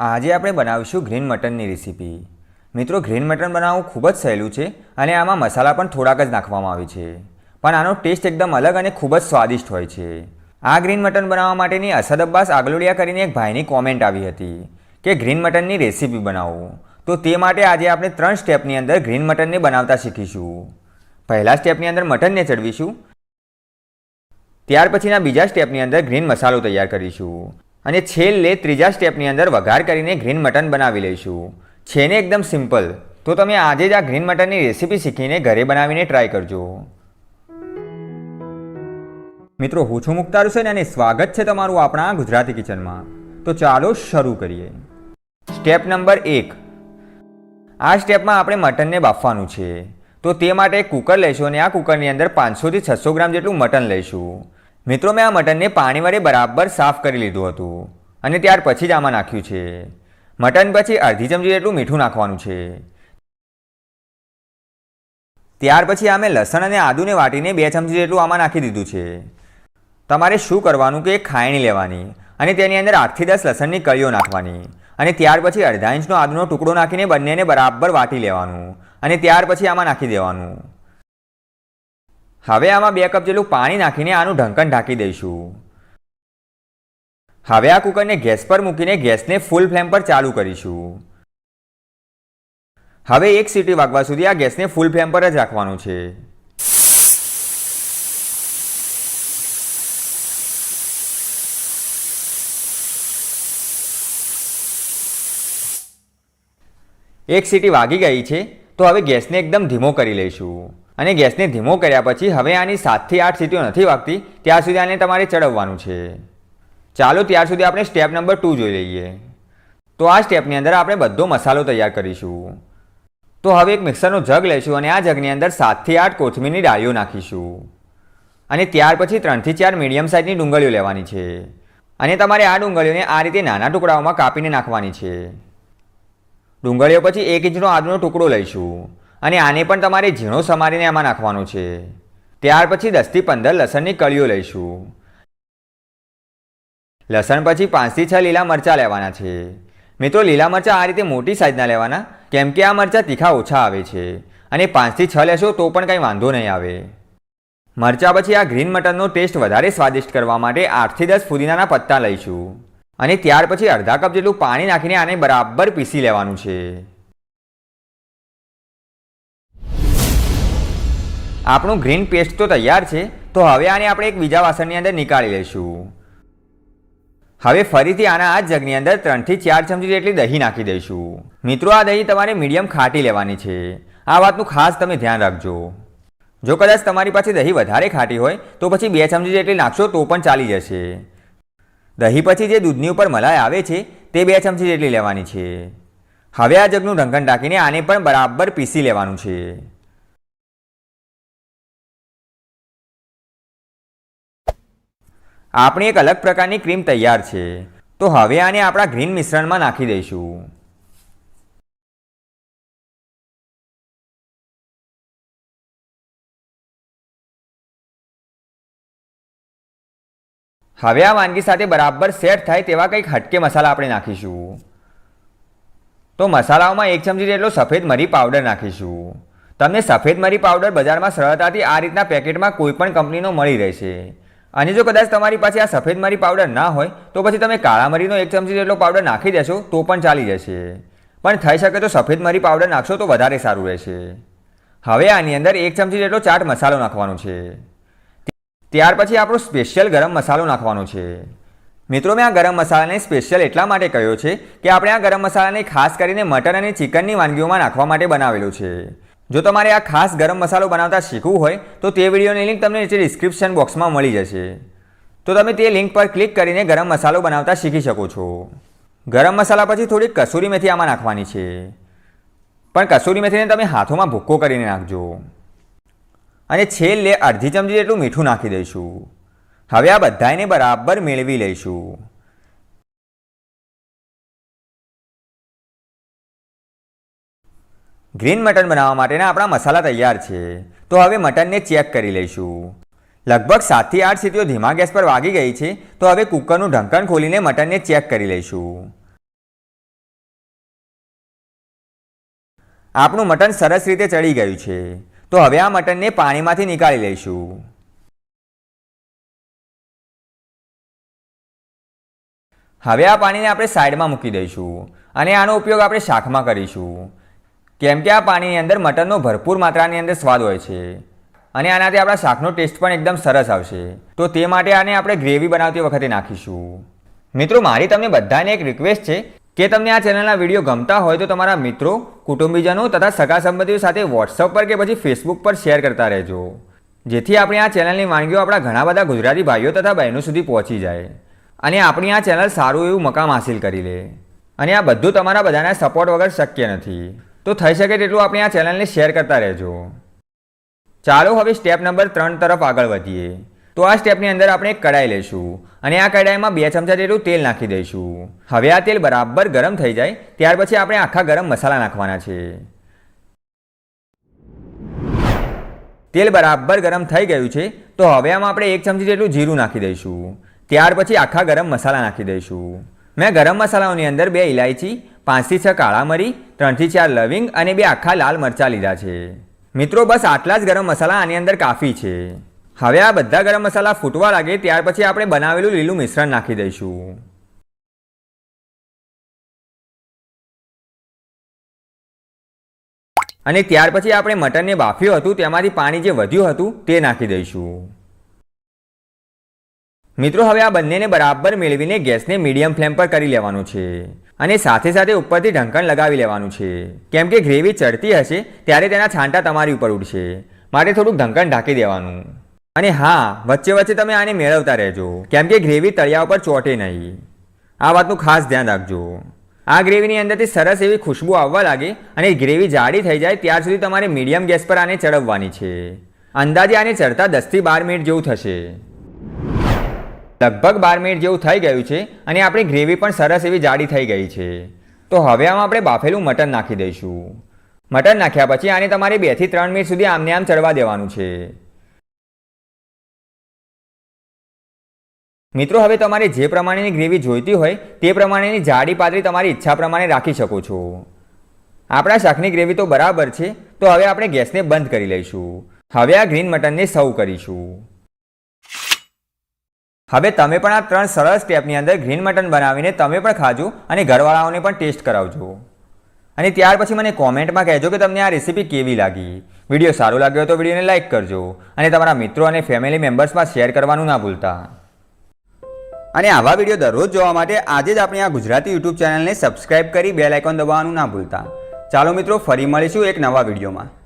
આજે આપણે બનાવીશું ગ્રીન મટનની રેસીપી મિત્રો ગ્રીન મટન બનાવવું ખૂબ જ સહેલું છે અને આમાં મસાલા પણ થોડાક જ નાખવામાં આવે છે. પણ આનો ટેસ્ટ એકદમ અલગ અને ખૂબ જ સ્વાદિષ્ટ હોય છે. આ ગ્રીન મટન બનાવવા માટેની અસદ અબ્બાસ આગલોડિયા કરીને એક ભાઈની કોમેન્ટ આવી હતી કે ગ્રીન મટનની રેસીપી બનાવો. તો તે માટે આજે આપણે ત્રણ સ્ટેપની અંદર ગ્રીન મટનને બનાવતા શીખીશું. પહેલા સ્ટેપની અંદર મટનને ચડવીશું. ત્યાર પછીના બીજા સ્ટેપની અંદર ગ્રીન મસાલો તૈયાર કરીશું. અને છેલ્લે ત્રીજા સ્ટેપની અંદર વઘાર કરીને ગ્રીન મટન બનાવી લઈશું. છે ને એકદમ સિમ્પલ. તો તમે આજે જ આ ગ્રીન મટનની રેસીપી શીખીને ઘરે બનાવીને ટ્રાય કરજો. મિત્રો, હું છું મુક્તાર હુસેન અને સ્વાગત છે તમારું આપણા ગુજરાતી કિચનમાં. તો ચાલો શરૂ કરીએ. સ્ટેપ નંબર એક. આ સ્ટેપમાં આપણે મટનને બાફવાનું છે. તો તે માટે કુકર લઈશું અને આ કુકરની અંદર પાંચસોથી છસો ગ્રામ જેટલું મટન લઈશું. મિત્રો, મેં આ મટનને પાણી વડે બરાબર સાફ કરી લીધું હતું અને ત્યાર પછી જ આમાં નાખ્યું છે. મટન પછી અડધી ચમચી જેટલું મીઠું નાખવાનું છે. ત્યાર પછી આમે લસણ અને આદુને વાટીને બે ચમચી જેટલું આમાં નાખી દીધું છે. તમારે શું કરવાનું કે ખાયણી લેવાની અને તેની અંદર આઠથી દસ લસણની કળીઓ નાખવાની અને ત્યાર પછી અડધા ઇંચનો આદુનો ટુકડો નાખીને બંનેને બરાબર વાટી લેવાનું અને ત્યાર પછી આમાં નાખી દેવાનું. હવે આમાં બે કપ જેટલું પાણી નાખીને આનું ઢંકણ ઢાંકી દઈશું. હવે આ કુકરને ગેસ પર મૂકીને ગેસને ફૂલ ફ્લેમ પર ચાલુ કરીશું. હવે એક સીટી વાગવા સુધી આ ગેસને ફૂલ ફ્લેમ પર જ રાખવાનું છે. એક સીટી વાગી ગઈ છે, તો હવે ગેસને એકદમ ધીમો કરી લઈશું. અને ગેસને ધીમો કર્યા પછી હવે આની સાતથી આઠ સીટીઓ નથી વાગતી, ત્યાં સુધી આને તમારે ચડવવાનું છે. ચાલો ત્યાર સુધી આપણે સ્ટેપ નંબર ટુ જોઈ લઈએ. તો આ સ્ટેપની અંદર આપણે બધો મસાલો તૈયાર કરીશું. તો હવે એક મિક્સરનો જગ લઈશું અને આ જગની અંદર સાતથી આઠ કોથમીરની ડાળીઓ નાખીશું. અને ત્યાર પછી ત્રણથી ચાર મીડિયમ સાઇઝની ડુંગળીઓ લેવાની છે. અને તમારે આ ડુંગળીઓને આ રીતે નાના ટુકડાઓમાં કાપીને નાખવાની છે. ડુંગળીઓ પછી એક ઇંચનો આદુનો ટુકડો લઈશું. અને આને પણ તમારે ઝીણો સમારીને આમાં નાખવાનો છે. ત્યાર પછી દસથી પંદર લસણની કળીઓ લઈશું. લસણ પછી પાંચથી છ લીલા મરચાં લેવાના છે. મિત્રો, લીલા મરચાં આ રીતે મોટી સાઇઝના લેવાના, કેમ કે આ મરચાં તીખા ઓછા આવે છે. અને પાંચથી છ લેશો તો પણ કંઈ વાંધો નહીં આવે. મરચાં પછી આ ગ્રીન મટનનો ટેસ્ટ વધારે સ્વાદિષ્ટ કરવા માટે આઠથી દસ ફુદીનાના પત્તા લઈશું. અને ત્યાર પછી અડધા કપ જેટલું પાણી નાખીને આને બરાબર પીસી લેવાનું છે. આપણું ગ્રીન પેસ્ટ તો તૈયાર છે, તો હવે આને આપણે એક બીજા વાસણની અંદર નીકાળી લઈશું. હવે ફરીથી આના આ જગની અંદર ત્રણથી ચાર ચમચી જેટલી દહીં નાખી દઈશું. મિત્રો, આ દહીં તમારે મીડિયમ ખાટી લેવાની છે. આ વાતનું ખાસ તમે ધ્યાન રાખજો. જો કદાચ તમારી પાસે દહીં વધારે ખાટી હોય, તો પછી બે ચમચી જેટલી નાખશો તો પણ ચાલી જશે. દહીં પછી જે દૂધની ઉપર મલાઈ આવે છે, તે બે ચમચી જેટલી લેવાની છે. હવે આ જગનું ઢંકણ ઢાંકીને આને પણ બરાબર પીસી લેવાનું છે. આપણી એક અલગ પ્રકારની ક્રીમ તૈયાર છે. તો હવે આને આપણા ગ્રીન મિશ્રણમાં નાખી દઈશું. હવે આ વાનગી સાથે બરાબર સેટ થાય તેવા કંઈક હટકે મસાલા આપણે નાખીશું. તો મસાલાઓમાં એક ચમચી જેટલો સફેદ મરી પાવડર નાખીશું. તમને સફેદ મરી પાવડર બજારમાં સરળતાથી આ રીતના પેકેટમાં કોઈ પણ કંપનીનો મળી રહેશે. અને જો કદાચ તમારી પાસે આ સફેદ મરી પાવડર ના હોય, તો પછી તમે કાળા મરીનો એક ચમચી જેટલો પાવડર નાખી દેશો, તો પણ ચાલી જશે. પણ થઈ શકે તો સફેદ મરી પાવડર નાખશો તો વધારે સારું રહેશે. હવે આની અંદર એક ચમચી જેટલો ચાટ મસાલો નાખવાનો છે. ત્યાર પછી આપણો સ્પેશિયલ ગરમ મસાલો નાખવાનો છે. મિત્રો, મેં આ ગરમ મસાલાને સ્પેશિયલ એટલા માટે કહ્યો છે કે આપણે આ ગરમ મસાલાને ખાસ કરીને મટન અને ચિકનની વાનગીઓમાં નાખવા માટે બનાવેલો છે. જો તમારે આ ખાસ ગરમ મસાલો બનાવતા શીખવું હોય, તો તે વિડીયોની લિંક તમને નીચે ડિસ્ક્રિપ્શન બોક્સમાં મળી જશે. તો તમે તે લિંક પર ક્લિક કરીને ગરમ મસાલો બનાવતા શીખી શકો છો. ગરમ મસાલા પછી થોડી કસૂરી મેથી આમાં નાખવાની છે. પણ કસૂરી મેથીને તમે હાથોમાં ભૂક્કો કરીને નાખજો. અને છેલ્લે અડધી ચમચી જેટલું મીઠું નાખી દઈશું. હવે આ બધાને બરાબર મેળવી લઈશું. ગ્રીન મટન બનાવવા માટેના આપણા મસાલા તૈયાર છે. તો હવે મટનને ચેક કરી લઈશું. લગભગ સાતથી આઠ સીટીઓ ધીમા ગેસ પર વાગી ગઈ છે, તો હવે કુકરનું ઢંકણ ખોલીને મટનને ચેક કરી લઈશું. આપણું મટન સરસ રીતે ચડી ગયું છે. તો હવે આ મટનને પાણીમાંથી નીકાળી લઈશું. હવે આ પાણીને આપણે સાઈડમાં મૂકી દઈશું અને આનો ઉપયોગ આપણે શાકમાં કરીશું. કેમ કે આ પાણીની અંદર મટનનો ભરપૂર માત્રાની અંદર સ્વાદ હોય છે. અને આનાથી આપણા શાકનો ટેસ્ટ પણ એકદમ સરસ આવશે. તો તે માટે આને આપણે ગ્રેવી બનાવતી વખતે નાખીશું. મિત્રો, મારી તમને બધાને એક રિક્વેસ્ટ છે કે તમને આ ચેનલના વીડિયો ગમતા હોય તો તમારા મિત્રો, કુટુંબીજનો તથા સગા સંબંધીઓ સાથે વોટ્સઅપ પર કે પછી ફેસબુક પર શેર કરતા રહેજો. જેથી આપણી આ ચેનલની વાનગીઓ આપણા ઘણા બધા ગુજરાતી ભાઈઓ તથા બહેનો સુધી પહોંચી જાય. અને આપણી આ ચેનલ સારું એવું મકામ હાંસિલ કરી લે. અને આ બધું તમારા બધાના સપોર્ટ વગર શક્ય નથી. તો થઈ શકે તેટલું આપણે આ ચેનલને શેર કરતા રહેજો. ચાલો હવે સ્ટેપ નંબર ત્રણ તરફ આગળ વધીએ. તો આ સ્ટેપની અંદર આપણે કડાઈ લઈશું અને આ કડાઈમાં બે ચમચા જેટલું તેલ નાખી દઈશું. હવે આ તેલ બરાબર ગરમ થઈ જાય, ત્યાર પછી આપણે આખા ગરમ મસાલા નાખવાના છે. તેલ બરાબર ગરમ થઈ ગયું છે, તો હવે આમાં આપણે એક ચમચી જેટલું જીરું નાખી દઈશું. ત્યાર પછી આખા ગરમ મસાલા નાખી દઈશું. મેં ગરમ મસાલાઓની અંદર બે ઇલાયચી પાંચથી છ કાળા મરી, ત્રણથી ચાર લવિંગ અને બે આખા લાલ મરચાં લીધા છે. મિત્રો, બસ આટલા જ ગરમ મસાલા આની અંદર કાફી છે. હવે આ બધા ગરમ મસાલા ફૂટવા લાગે ત્યાર પછી આપણે બનાવેલું લીલું મિશ્રણ નાખી દઈશું. અને ત્યાર પછી આપણે મટનને બાફ્યું હતું, તેમાંથી પાણી જે વધ્યું હતું, તે નાખી દઈશું. મિત્રો, હવે આ બંનેને બરાબર મેળવીને ગેસને મીડિયમ ફ્લેમ પર કરી લેવાનું છે. અને સાથે સાથે ઉપરથી ઢંકણ લગાવી લેવાનું છે. કેમ કે ગ્રેવી ચડતી હશે, ત્યારે તેના છાંટા તમારી ઉપર ઉડશે. માટે થોડુંક ઢંકણ ઢાંકી દેવાનું. અને હા, વચ્ચે વચ્ચે તમે આને મેળવતા રહેજો. કેમ કે ગ્રેવી તળિયા ઉપર ચોટે નહીં. આ વાતનું ખાસ ધ્યાન રાખજો. આ ગ્રેવીની અંદરથી સરસ એવી ખુશ્બુ આવવા લાગે અને ગ્રેવી જાડી થઈ જાય ત્યાર સુધી તમારે મીડિયમ ગેસ પર આને ચડવવાની છે. અંદાજે આને ચડતા દસથી બાર મિનિટ જેવું થશે. લગભગ બાર મિનિટ જેવું થઈ ગયું છે અને આપણી ગ્રેવી પણ સરસ એવી જાડી થઈ ગઈ છે. તો હવે આમાં આપણે બાફેલું મટન નાખી દઈશું. મટન નાખ્યા પછી આને તમારે બેથી ત્રણ મિનિટ સુધી આમને આમ ચડવા દેવાનું છે. મિત્રો, હવે તમારે જે પ્રમાણેની ગ્રેવી જોઈતી હોય તે પ્રમાણેની જાડી પાતળી તમારી ઈચ્છા પ્રમાણે રાખી શકો છો. આપણા શાકની ગ્રેવી તો બરાબર છે, તો હવે આપણે ગેસને બંધ કરી લઈશું. હવે આ ગ્રીન મટનને સર્વ કરીશું. હવે તમે પણ આ ત્રણ સરળ સ્ટેપની અંદર ગ્રીન મટન બનાવીને તમે પણ ખાજો અને ઘરવાળાઓને પણ ટેસ્ટ કરાવજો. અને ત્યાર પછી મને કોમેન્ટમાં કહેજો કે તમને આ રેસીપી કેવી લાગી. વીડિયો સારો લાગ્યો તો વિડીયોને લાઇક કરજો અને તમારા મિત્રો અને ફેમિલી મેમ્બર્સમાં શેર કરવાનું ના ભૂલતા. અને આવા વીડિયો દરરોજ જોવા માટે આજે જ આપણી આ ગુજરાતી યુટ્યુબ ચેનલને સબસ્ક્રાઇબ કરી બેલ આઇકોન દબાવવાનું ના ભૂલતા. ચાલો મિત્રો, ફરી મળીશું એક નવા વિડીયોમાં.